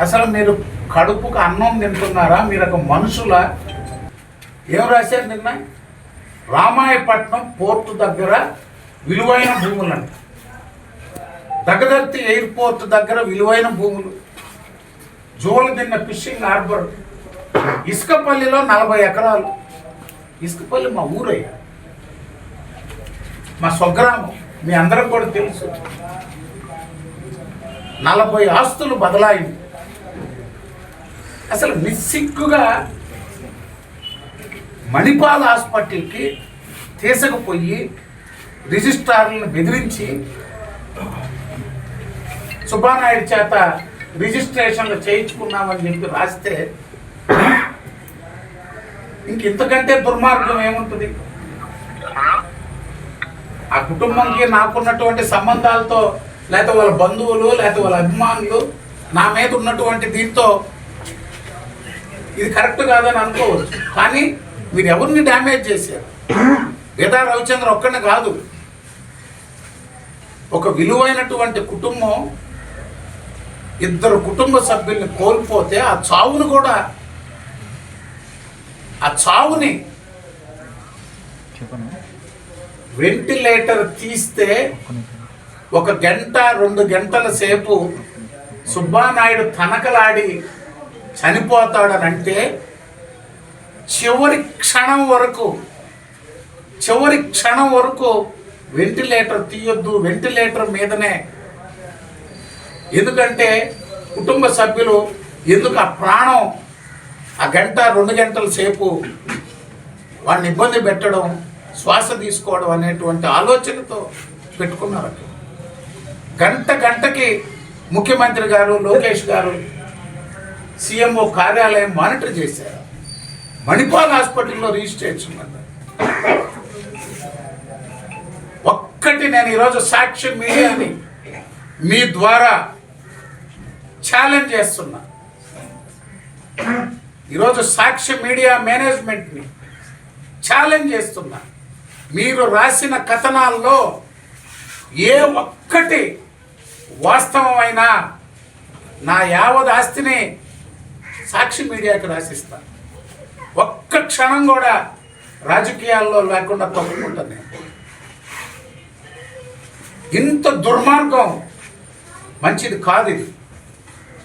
అసలు మీరు కడుపుకు అన్నం తింటున్నారా? మీరు ఒక మనుషుల? ఏం రాశారు నిన్న? రామాయపట్నం పోర్టు దగ్గర విలువైన భూములంట. దగ్గదర్తి ఎయిర్పోర్ట్ దగ్గర విలువైన భూములు. జోలదిన్న ఫిషింగ్ హార్బర్. ఇసుకపల్లిలో నలభై ఎకరాలు. ఇసుకపల్లి మా ఊరయ్య. మా స్వగ్రామం. మీ అందరికి కూడా తెలుసు. నలభై ఆస్తులు బదలాయింది. అసలు నిస్సిగ్గుగా మణిపాల్ హాస్పిటల్కి తీసుకుపోయి రిజిస్ట్రార్లను బెదిరించి సుబ్బానాయుడు చేత రిజిస్ట్రేషన్లు చేయించుకున్నామని చెప్పి రాస్తే ఇంక ఇంతకంటే దుర్మార్గం ఏముంటుంది? ఆ కుటుంబంకి నాకున్నటువంటి సంబంధాలతో లేకపోతే వాళ్ళ బంధువులు లేకపోతే వాళ్ళ అభిమానులు నా మీద ఉన్నటువంటి దీంతో ఇది కరెక్ట్ కాదని అనుకోవచ్చు. కానీ మీరు ఎవరిని డ్యామేజ్ చేశారు? గీతా రవిచంద్ర ఒక్కడిని కాదు. ఒక విలువైనటువంటి కుటుంబం ఇద్దరు కుటుంబ సభ్యుల్ని కోల్పోతే ఆ చావును కూడా ఆ చావుని వెంటిలేటర్ తీస్తే ఒక గంట రెండు గంటల సేపు సుబ్బానాయుడు తనకలాడి చనిపోతాడనంటే చివరి క్షణం వరకు చివరి క్షణం వరకు వెంటిలేటర్ తీయొద్దు వెంటిలేటర్ మీదనే. ఎందుకంటే కుటుంబ సభ్యులు ఎందుకు ఆ ప్రాణం ఆ గంట రెండు గంటల సేపు వాడిని ఇబ్బంది పెట్టడం శ్వాస తీసుకోవడం అనేటువంటి ఆలోచనతో పెట్టుకున్నారు గంట గంటకి ముఖ్యమంత్రి గారు లోకేష్ గారు సీఎంఓ కార్యాలయం మానిటర్ చేశారు. మణిపాల్ హాస్పిటల్లో రిజిస్ట్రేషన్ అన్నారు ఒక్కటి నేను ఈరోజు సాక్షి మీడియాని మీ ద్వారా ఛాలెంజ్ చేస్తున్నా. ఈరోజు సాక్షి మీడియా మేనేజ్మెంట్ని ఛాలెంజ్ చేస్తున్నా. మీరు రాసిన కథనాల్లో ఏ ఒక్కటి వాస్తవమైనా నా యావత్ ఆస్తిని సాక్షి మీడియాకి రాసిస్తా. ఒక్క క్షణం కూడా రాజకీయాల్లో లేకుండా తప్పుకుంటాను ఇంత దుర్మార్గం మంచిది కాదు ఇది.